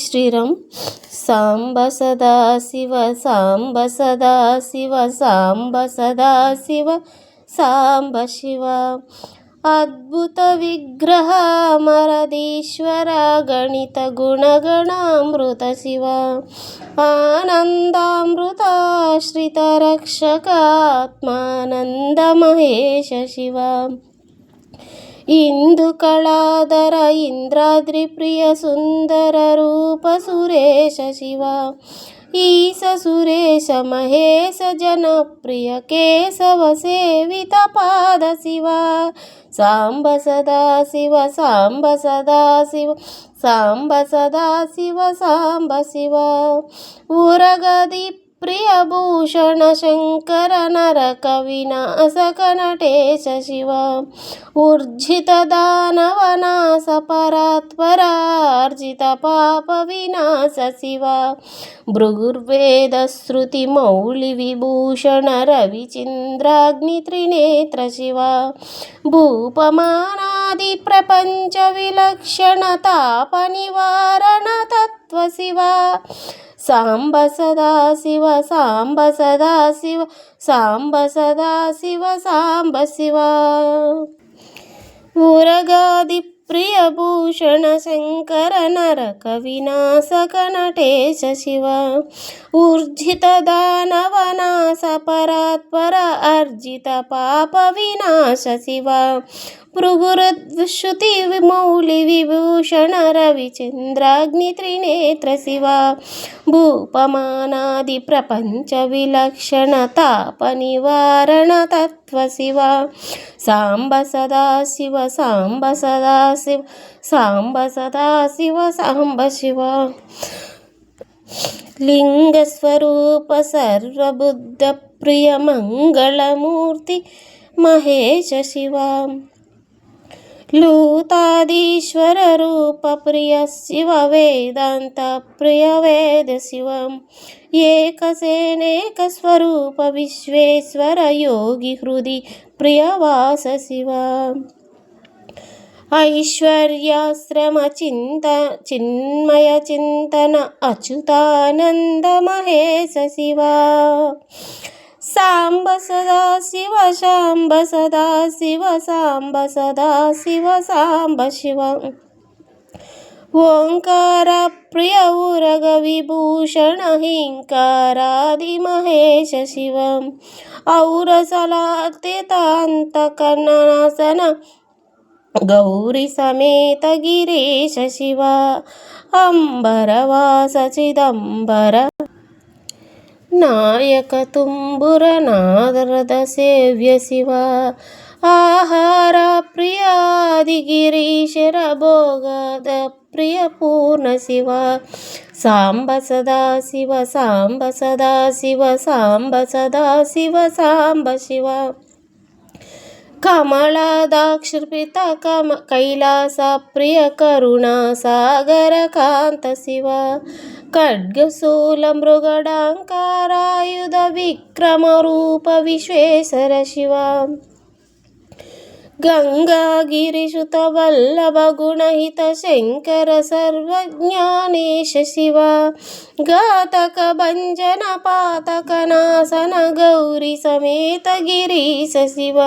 శ్రీరామ్ సాంబ సదాశివ సాంబ సదాశివ సాంబ సదాశివ సాంబ శివ అద్భుత విగ్రహ మరదీశ్వర గణిత గుణగణామృత శివ ఆనందామృతాశ్రిత రక్షకాత్మానంద మహేష శివ ఇందుకళాధర ఇంద్రాద్రి ప్రియ సుందర రూప సురేశ శివ. ఈశ సురేశ మహేశ జనప్రియ కేశవ సేవిత పాద శివ. సాంబ సదా శివ సాంబ సదా శివ సాంబ సదా శివ సాంబ శివ. ఉరగది ప్రియభూషణ శంకర నరక వినాశక నటేశ శివ. ఊర్జిత దానవనాశ పరాత్పరార్జిత పాప వినాశ శివ. భృగుర్వేద శృతి మౌళి విభూషణ రవిచంద్రాగ్ని త్రినేత్ర శివ. భూపమానాది ప్రపంచ విలక్షణ తాప నివారణ తత్వ శివ. సాంబ సదాశివ సాంబ సదాశివ సాంబ సదాశివ సాంబ శివ. ఊరగాది ప్రియభూషణ శంకర నరక వినాశక నటేశ శివ. ఊర్జిత దానవనాశ పరాత్పర అర్జిత పాప వినాశ శివ. భృగురద్శ్రుతి విమౌళి విభూషణ రవిచంద్రాగ్ని త్రినేత్ర శివ భూపమానాది ప్రపంచ విలక్షణ తాప నివారణ తత్వ శివ సాంబ సదా శివ సాంబ సదా శివ సాంబ సదా శివ సాంబ శివ లింగస్వరూప సర్వబుద్ధ ప్రియ మంగళమూర్తి మహేశ శివ लूतादीश्वररूपप्रिय शिववेदान्तप्रियवेदशिवम् एकसेनेकस्वरूपविश्वेश्वरयोगि हृदि प्रियवास शिव ऐश्वर्याश्रमचिन्त चिन्मयचिन्तन अच्युतानन्दमहेश शिवा సాంబ సదా శివ శాంబ సదా శివ సాంబ సదా శివ సాంబ శివ. ఓంకార ప్రియ ఉరగ విభూషణ హింకారాది మహేష శివం. ఔరసలాతితాంత కన్ననాసన గౌరి సమేత గిరీశ శివ. అంబరవాస సచిదంబర నాయక తుంబుర నారద సేవ్య శివ. ఆహార ప్రియాది గిరీశర భోగద ప్రియ పూర్ణ శివ. సాంబ సదా శివ సాంబ సదా శివ సాంబ సదా శివ సాంబ కమలాదాక్షర్పిత కమ కైలాస ప్రియ కరుణా సాగర కాంత శివ ఖడ్గశూల మృగడాంకారాయుధ విక్రమ రూప విశ్వేశ్వర శివ గంగాగిరిసుత వల్లభ గుణహిత శంకర సర్వజ్ఞానేశ శివ ఘాతక భంజన పాతక నాశన గౌరి సమేత గిరీశ శివ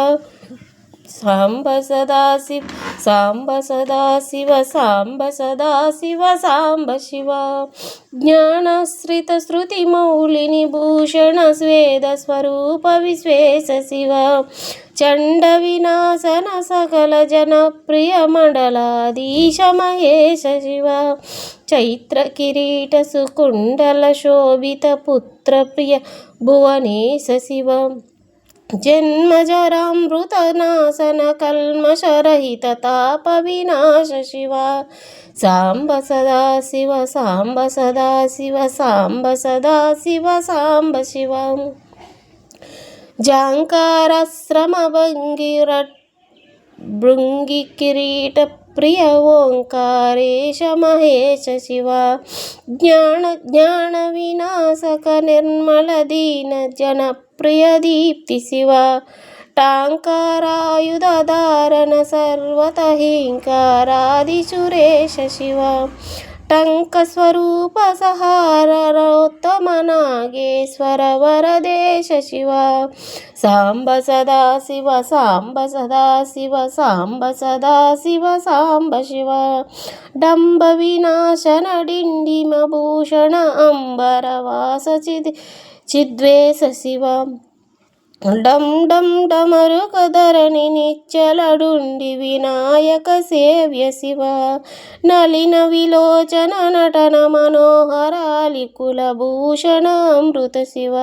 సాంబ సదాశివ సాంబ సదాశివ సాంబ సదాశివ సాంబ శివ. జ్ఞానశ్రిత శృతి మౌళిని భూషణ స్వేద స్వరూప విశ్వేశ శివ. చండ వినాశన సకల జనప్రియ మండలాధీశ మహేశ శివ. చైత్ర కిరీట సుకుండల శోభిత పుత్ర ప్రియ భువనేశ శివ. జన్మజరామృతనాశన కల్మషరహిత తాప వినాశ శివ. సాంబ సదా శివ సాంబ సదా శివ సాంబ సదా శివ సాంబ శివ. జాంకారశ్రమ భంగిర భృంగి కిరీట ప్రియ ఓంకారేశ మహేశ శివ జ్ఞాన జ్ఞాన వినాశక నిర్మల దీన జన ప్రియ దీప్తి टङ्कस्वरूपसहाररोत्तमनागेश्वरवरदेश शिव साम्ब सदा शिव साम्ब सदा शिव साम्ब सदा शिव साम्ब शिव डम्बविनाशन डिण्डिमभूषण अम्बरवास चिद् चिद्वेष शिव డం డం డమరు కదరని నిచ్చలడుండి వినాయక సేవ్య శివ. నలిన విలోచన నటన మనోహరాలి కులభూషణ అమృత శివ.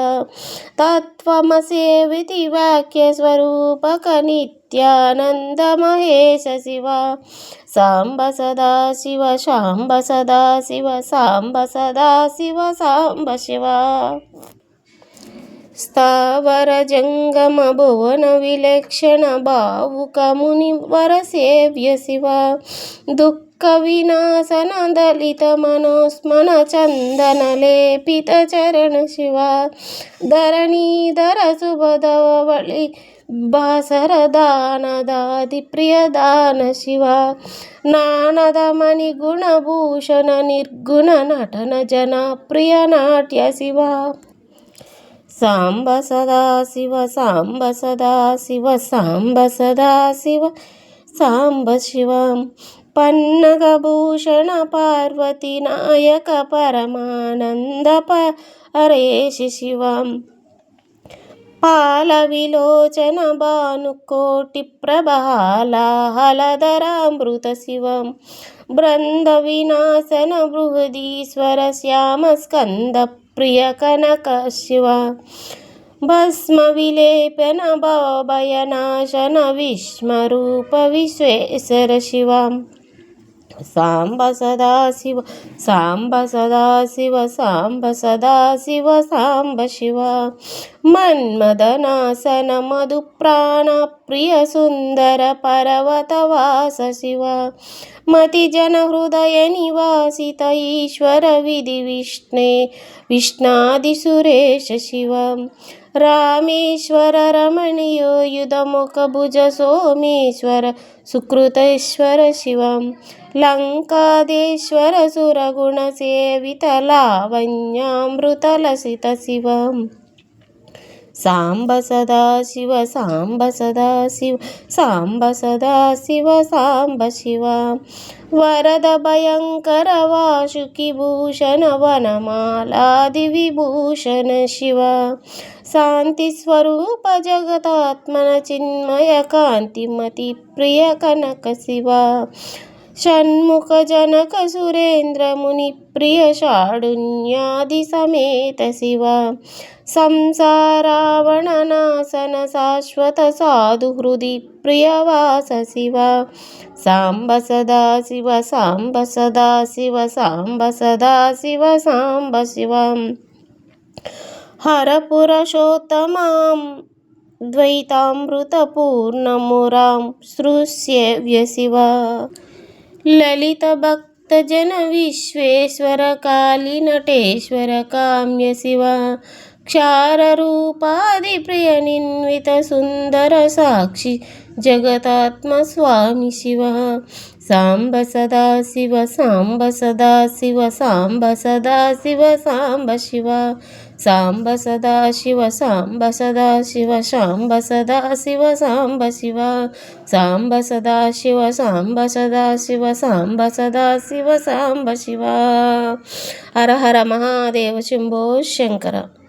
తత్వమ సేవితి వాక్య స్వరూపక నిత్యానంద మహేశ శివ. సాంబ సదా శివ శాంబ సదా శివ సాంబ సదా శివ సాంబ శివ. స్థావర జంగమ భువన విలక్షణ భావుకముని వరసేవ్య శివ. దుఃఖ వినాశన దళిత మనోస్మన చందన లేపిత చరణ శివ. ధరణీధర శుభదవళి బాసరదానదాది ప్రియదాన శివ. నానదమణి గుణభూషణ నిర్గుణ నటన జన ప్రియ నాట్య శివ. సాంబ సదాశివ సాంబ సదాశివ సాంబ సదాశివ సాంబ శివ. పన్నగభూషణ పార్వతి నాయక పరమానంద పరేషి శివం. పాల విలోచన భానుకోటి ప్రభాలాహలధరామృత శివం. బృంద వినాశన బృహదీశ్వర శ్యామ స్కంద ప్రియ కనక శివ భస్మ విలేపన భయనాశన విస్మరూప విశ్వేశ్వర శివ సాంబ సదాశివ సాంబ సదాశివ సాంబ సదాశివ సాంబ శివ. మన్మదనాసన మధు ప్రాణ ప్రియ సుందర పర్వతవాస శివ. మతి జన హృదయ నివాసిత ఈశ్వర విధి విష్ణే విష్ణాది సురేష శివ. రామేశ్వర రమణీయో యుధముఖ భుజ సోమేశ్వర సుకృతేశ్వర శివం. లంకాదేశ్వర సురగుణ సేవిత లావణ్యామృతలసిత శివం. సాంబ సదాశివ సాంబ సదాశివ సాంబ సదాశివ సాంబ శివ. వరద భయంకర వాసుకి భూషణ వనమాలాది విభూషణ శివ. శాంతి స్వరూప జగతాత్మన చిన్మయ కాంతిమతి ప్రియ కనక శివ. షణ్ముఖ జనక సురేంద్రముని ప్రియ షాడున్యాది సమేత శివ. సంసారావణనాశన శాశ్వత సాధు హృది ప్రియవాస శివ సాంబ సదా శివ సాంబ సదా శివ సాంబ సదా శివ సాంబ శివ హరపురుషోత్తమాం ద్వైతామృతపూర్ణమురాం సృశ్యవ్య శివ లలిత భక్త జన విశ్వేశ్వర కాళీ నటేశ్వర కామ్య శివ క్షారూపాది ప్రియ నిన్విత సుందర సాక్షి జగతాత్మ స్వామి శివ. సాంబ సదా శివ సాంబ సదా శివ సాంబ సదా శివ సాంబ శివ. సాంబ సదా శివ సాంబ సదా శివ సాంబ సదా శివ సాంబ శివ. సాంబ సదా శివ సాంబ సదా శివ సాంబ సదా శివ సాంబ శివ. హర హర మహాదేవ శంభో శంకర.